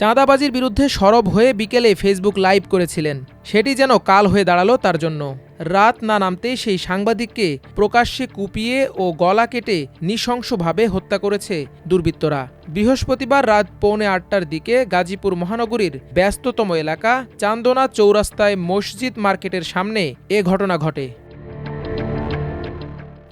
চাঁদাবাজির বিরুদ্ধে সরব হয়ে বিকেলে ফেসবুক লাইভ করেছিলেন। সেটি যেন কাল হয়ে দাঁড়াল তার জন্য। রাত না নামতেই সেই সাংবাদিককে প্রকাশ্যে কুপিয়ে ও গলা কেটে নৃশংসভাবে হত্যা করেছে দুর্বৃত্তরা। বৃহস্পতিবার রাত পৌনে আটটার দিকে গাজীপুর মহানগরীর ব্যস্ততম এলাকা চান্দনা চৌরাস্তায় মসজিদ মার্কেটের সামনে এ ঘটনা ঘটে।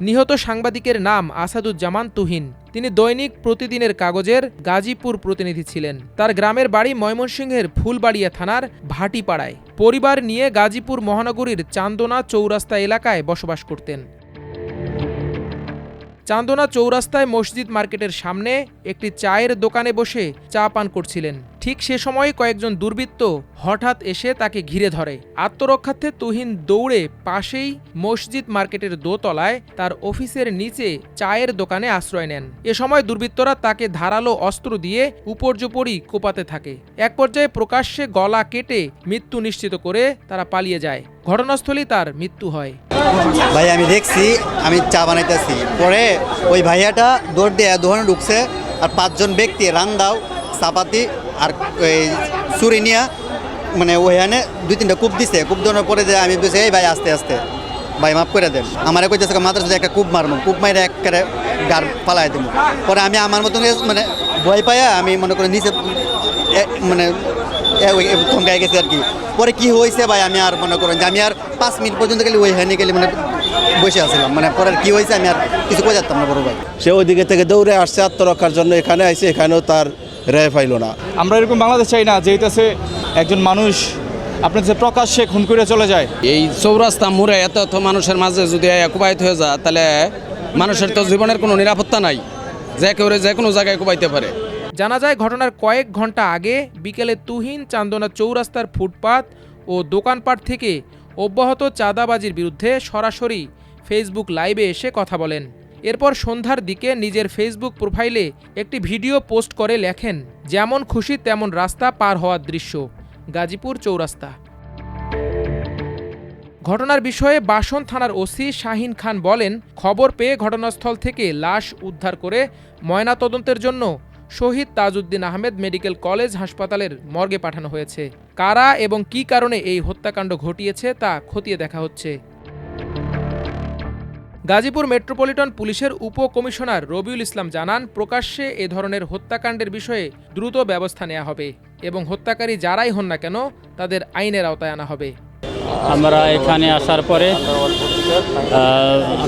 নিহত সাংবাদিকের নাম আসাদুজ্জামান তুহিন। তিনি দৈনিক প্রতিদিনের কাগজের গাজীপুর প্রতিনিধি ছিলেন। তার গ্রামের বাড়ি ময়মনসিংহের ফুলবাড়িয়া থানার ভাটিপাড়ায়। পরিবার নিয়ে গাজীপুর মহানগরীর চান্দনা চৌরাস্তা এলাকায় বসবাস করতেন। চান্দনা চৌরাস্তায় মসজিদ মার্কেটের সামনে একটি চায়ের দোকানে বসে চা পান করছিলেন। ঠিক সে সময় কয়েকজন দুর্বৃত্ত হঠাৎ এসে তাকে ঘিরে ধরে। আত্মরক্ষার্থে তুহিন দৌড়ে পাশেই মসজিদ মার্কেটের দোতলায় তার অফিসের নিচে চায়ের দোকানে আশ্রয় নেন। এ সময় দুর্বৃত্তরা তাকে ধারালো অস্ত্র দিয়ে উপর্যুপরি কোপাতে থাকে। এক পর্যায়ে প্রকাশ্যে গলা কেটে মৃত্যু নিশ্চিত করে তারা পালিয়ে যায়। ঘটনাস্থলেই তার মৃত্যু হয়। ভাই, আমি দেখছি, আমি চা বানাইতেছি। পরে ওই ভাইয়াটা দৌড় দিয়ে দোকানে ঢুকছে আর পাঁচজন ব্যক্তি রান্দাও, চাপাতি আর ওই চুরি নিয়া মানে ওইখানে দুই তিনটা কূপ দিছে। কূপ দেওয়ার পরে যে আমি বলছি, এই ভাই, আস্তে আস্তে, ভাই, মাফ করে দেন। আমার কইতেছে মাদ্রাসা একটা কূপ মারবো কূপ মাইরে একেবারে গার পালাই দেবো পরে আমি আমার মতন মানে ভয় পাইয়া আমি মনে করি নিচে মানে থমকাই গেছে আর কি। পরে কি হয়েছে ভাই, আমি আর মনে করেন যে আমি আর পাঁচ মিনিট পর্যন্ত গেলে ওইখানে গেলে মানে বসে আসছিলাম মানে পরে কি হয়েছে আমি আর কিছু বোঝাতাম না বড় ভাই। সে ওইদিকে থেকে দৌড়ে আসছে আত্মরক্ষার জন্য। এখানে আইসে এখানেও তার রেয় পাইল না। আমরা এরকম বাংলাদেশ চাই না যে একজন মানুষ আপনার যে প্রকাশ্যে খুন করে চলে যায়। এই চৌরাস্তা মোড়ে এত এত মানুষের মাঝে যদি কুবাইত হয়ে যায় তাহলে মানুষের তো জীবনের কোনো নিরাপত্তা নাই। যে কেউ যে কোনো জায়গায় কুবাইতে পারে। জানা যায় ঘটনার কয়েক ঘণ্টা আগে বিকেলে তুহিন চান্দনা চৌরাস্তার ফুটপাত ও দোকানপাট থেকে অব্যাহত চাঁদাবাজির বিরুদ্ধে সরাসরি ফেসবুক লাইভে এসে কথা বলেন। এরপর সন্ধ্যার দিকে নিজের ফেসবুক প্রোফাইলে একটি ভিডিও পোস্ট করে লেখেন, যেমন খুশি তেমন রাস্তা পার হওয়ার দৃশ্য, গাজীপুর চৌরাস্তা। ঘটনার বিষয়ে বাসন থানার ওসি শাহিন খান বলেন, খবর পেয়ে ঘটনাস্থল থেকে লাশ উদ্ধার করে ময়নাতদন্তের জন্য শহীদ তাজউদ্দিন আহমেদ মেডিকেল কলেজ হাসপাতালের মর্গে পাঠানো হয়েছে। কারা এবং কী কারণে এই হত্যাকাণ্ড ঘটিয়েছে তা খতিয়ে দেখা হচ্ছে। গাজীপুর মেট্রোপলিটন পুলিশের উপ কমিশনার রবিউল ইসলাম জানান, প্রকাশ্যে এ ধরনের হত্যাকাণ্ডের বিষয়ে দ্রুত ব্যবস্থা নেওয়া হবে এবং হত্যাকারী যারাই হন না কেন, তাদের আইনের আওতায় আনা হবে। আমরা এখানে আসার পরে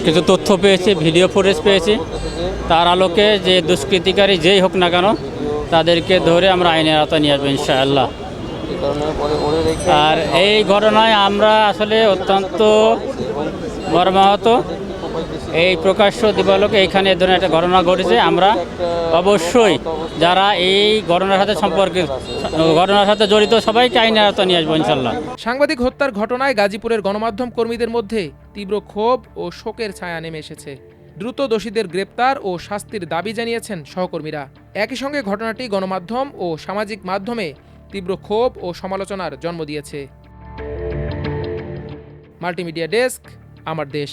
কিছু তথ্য পেয়েছি, ভিডিও ফুটেজ পেয়েছি। তার আলোকে যে দুষ্কৃতিকারী যেই হোক না কেন, তাদেরকে ধরে আমরা আইনের আওতায় নিয়ে আসব, ইনশাআল্লাহ। আর এই ঘটনায় আমরা আসলে অত্যন্ত মর্মাহত। এই প্রকাশ্য দিবালোকে এইখানে এ ধরনের একটা ঘটনা ঘটেছে। আমরা অবশ্যই যারা এই ঘটনার সাথে সম্পর্কে ঘটনার সাথে জড়িত সবাইকে আইনের আওতায় নিয়ে আসব ইনশাল্লাহ সাংবাদিক হত্যার ঘটনায় গাজীপুরের গণমাধ্যম কর্মীদের মধ্যে তীব্র ক্ষোভ ও শোকের ছায়া নেমে এসেছে। দ্রুত দোষীদের গ্রেপ্তার ও শাস্তির দাবি জানিয়েছেন সহকর্মীরা। একই সঙ্গে ঘটনাটি গণমাধ্যম ও সামাজিক মাধ্যমে তীব্র ক্ষোভ ও সমালোচনার জন্ম দিয়েছে। মাল্টিমিডিয়া ডেস্ক, আমার দেশ।